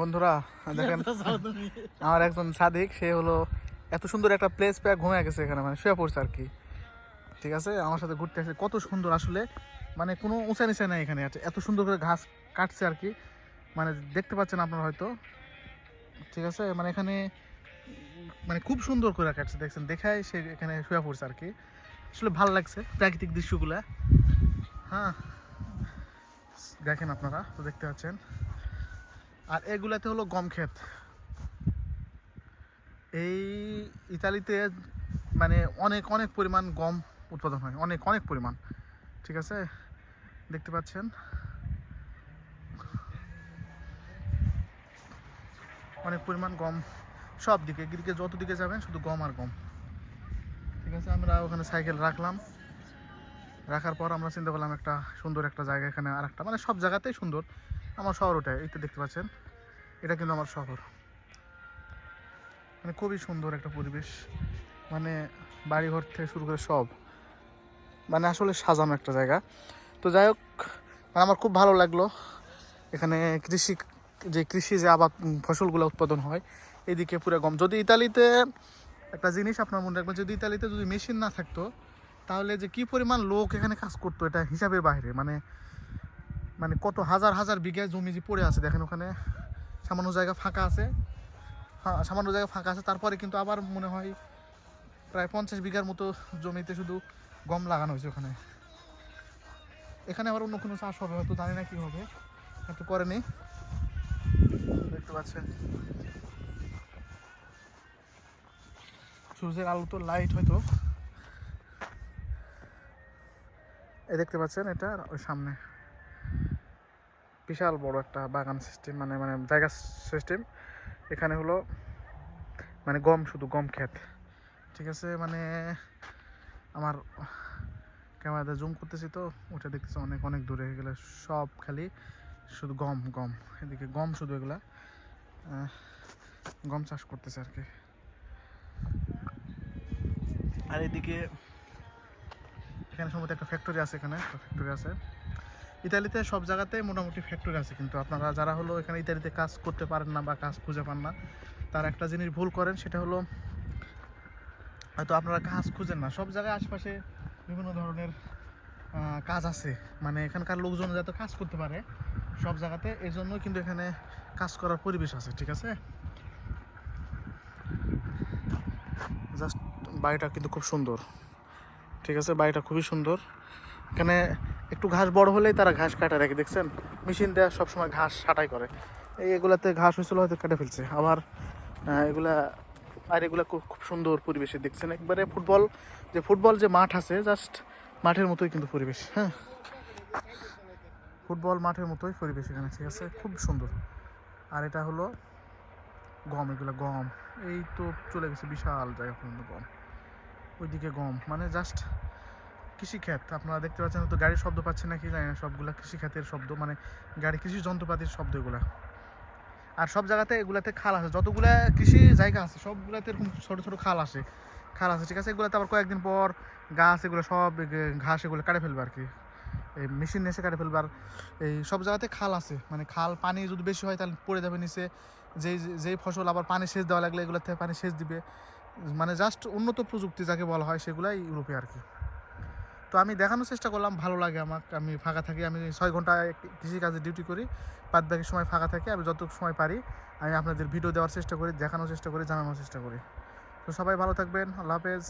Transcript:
বন্ধুরা দেখেন আমার একজন সাদিক সে হলো এত সুন্দর একটা প্লেস পেয়ে ঘুমিয়ে গেছে এখানে মানে শুয়ে পড়ছে আর কি। ঠিক আছে? আমার সাথে ঘুরতে আসছে কত সুন্দর আসলে মানে কোনো উঁচা নিচা নাই এখানে আছে এত সুন্দর করে ঘাস কাটছে আর কি। মানে দেখতে পাচ্ছেন আপনারা হয়তো। ঠিক আছে? মানে এখানে মানে খুব সুন্দর করে কাটছে দেখছেন? দেখায় সে এখানে শুয়ে পড়ছে আর কি। আসলে ভালো লাগছে প্রাকৃতিক দৃশ্যগুলা। হ্যাঁ। দেখেন আপনারা তো দেখতে পাচ্ছেন। আর এগুলাতে হলো গম ক্ষেত। এই ইতালিতে মানে অনেক অনেক পরিমাণ গম উৎপাদন হয়। অনেক অনেক পরিমাণ। ঠিক আছে? দেখতে পাচ্ছেন? অনেক পরিমাণ গম সব দিকে, এদিকে যত দিকে যাবেন, শুধু গম আর গম। ঠিক আছে? আমরা ওখানে সাইকেল রাখলাম। রাখার পর আমরা চিন্তা করলাম একটা সুন্দর একটা জায়গা এখানে আর একটা মানে সব জায়গাতেই সুন্দর। আমার শহর ওটাই, এই তো দেখতে পাচ্ছেন। এটা কিন্তু আমার শহর। মানে খুবই সুন্দর একটা পরিবেশ। মানে বাড়িঘর থেকে শুরু করে সব। মানে আসলে সাজানো একটা জায়গা। তো যাই হোক মানে আমার খুব ভালো লাগল। এখানে কৃষি, যে কৃষি, যে আবাদ ফসলগুলো উৎপাদন হয়, এদিকে পুরো গম। যদি ইতালিতে একটা জিনিস আপনার মনে রাখবেন, যদি ইতালিতে যদি মেশিন না থাকতো, তাহলে যে কি পরিমাণ লোক এখানে কাজ করতো, এটা হিসাবের বাইরে। মানে মানে কত হাজার হাজার বিঘায় জমি যে পড়ে আছে, দেখেন ওখানে। সামান্য জায়গা ফাঁকা আছে। হ্যাঁ সামান্য জায়গা ফাঁকা আছে। তারপরে কিন্তু আবার মনে হয় প্রায় পঞ্চাশ বিঘার মতো জমিতে শুধু গম লাগানো হয়েছে ওখানে। এখানে আবার অন্য কোনো চাষ হবে, হয়তো জানি না কি হবে। একটু করেনি দেখতে পাচ্ছেন। সূর্যের আলো তো লাইট হয়তো। এই দেখতে পাচ্ছেন এটা ওই সামনে। বিশাল বড় একটা বাগান সিস্টেম মানে মানে জায়গা সিস্টেম এখানে হলো মানে গম, শুধু গম ক্ষেত। ঠিক আছে মানে আমার ক্যামেরাতে জুম করতেছি তো, ওটা দেখতেছি অনেক অনেক দূরে এগুলো সব খালি শুধু গম গম। এদিকে গম শুধু এগুলা। গম চাষ করতেছে আর কি। আর এদিকে এখানে সম্ভবত একটা ফ্যাক্টরি আছে এখানে, একটা ফ্যাক্টরি আছে। ইতালিতে সব জায়গাতে মোটামুটি ফ্যাক্টরি আছে, কিন্তু আপনারা যারা হলো এখানে ইতালিতে কাজ করতে পারেন না বা কাজ খুঁজে পান না, তার একটা জিনিস ভুল করেন, সেটা হলো হয়তো আপনারা কাজ খুঁজেন না। সব জায়গায় আশপাশে বিভিন্ন ধরনের কাজ আছে। মানে এখানকার লোকজন যাতে কাজ করতে পারে সব জায়গাতে এই জন্য কিন্তু এখানে কাজ করার পরিবেশ আছে, ঠিক আছে? জাস্ট বাড়িটা কিন্তু খুব সুন্দর, ঠিক আছে? বাড়িটা খুবই সুন্দর। এখানে একটু ঘাস বড় হলেই তারা ঘাস কাটা রাখে, দেখছেন? মেশিন দেওয়া সবসময় ঘাস ছাটাই করে। এই এগুলাতে ঘাস হয়েছিল হয়তো কেটে ফেলছে। আবার এগুলা, আর এগুলা খুব সুন্দর পরিবেশে, দেখছেন? একবারে ফুটবল, যে ফুটবল যে মাঠ আছে, জাস্ট মাঠের মতোই কিন্তু পরিবেশ হ্যাঁ? ফুটবল মাঠের মতোই পরিবেশ এখানে, ঠিক আছে? খুব সুন্দর। আর এটা হলো গম, এগুলো গম। এই তো চলে গেছে বিশাল জায়গা পর্যন্ত গম। ওইদিকে গম মানে জাস্ট কৃষিক্ষেত, আপনারা দেখতে পাচ্ছেন তো গাড়ির শব্দ পাচ্ছেন নাকি, জানি না, সবগুলা কৃষিখাতের শব্দ মানে গাড়ি কৃষি যন্ত্রপাতির শব্দ এগুলা। আর সব জায়গাতে এগুলাতে খাল আছে, যতগুলা কৃষি জায়গা আছে, সবগুলাতে এরকম ছোটো ছোটো খাল আসে, খাল আছে, ঠিক আছে? এগুলাতে আবার কয়েকদিন পর গাছ এগুলো সব ঘাস এগুলো কাটে ফেলবে আর কি। এই মেশিন এসে কাটে ফেলবে, আর এই সব জায়গাতে খাল আছে মানে খাল পানি যদি বেশি হয় তাহলে পড়ে যাবে নিচে, যেই যেই ফসল আবার পানি সেচ দেওয়া লাগলে এগুলোর থেকে পানি সেচ দিবে মানে জাস্ট উন্নত প্রযুক্তি যাকে বলা হয় সেগুলাই ইউরোপে আর কি। তো আমি দেখানোর চেষ্টা করলাম, ভালো লাগে আমার। আমি ফাঁকা থাকি, আমি ছয় ঘণ্টা কৃষিকাজে ডিউটি করি, বাদ বাকি সময় ফাঁকা থাকি, আমি যতটুকু সময় পারি, আমি আপনাদের ভিডিও দেওয়ার চেষ্টা করি, দেখানোর চেষ্টা করি, জানানোর চেষ্টা করি। তো সবাই ভালো থাকবেন, আল্লাহ হাফেজ।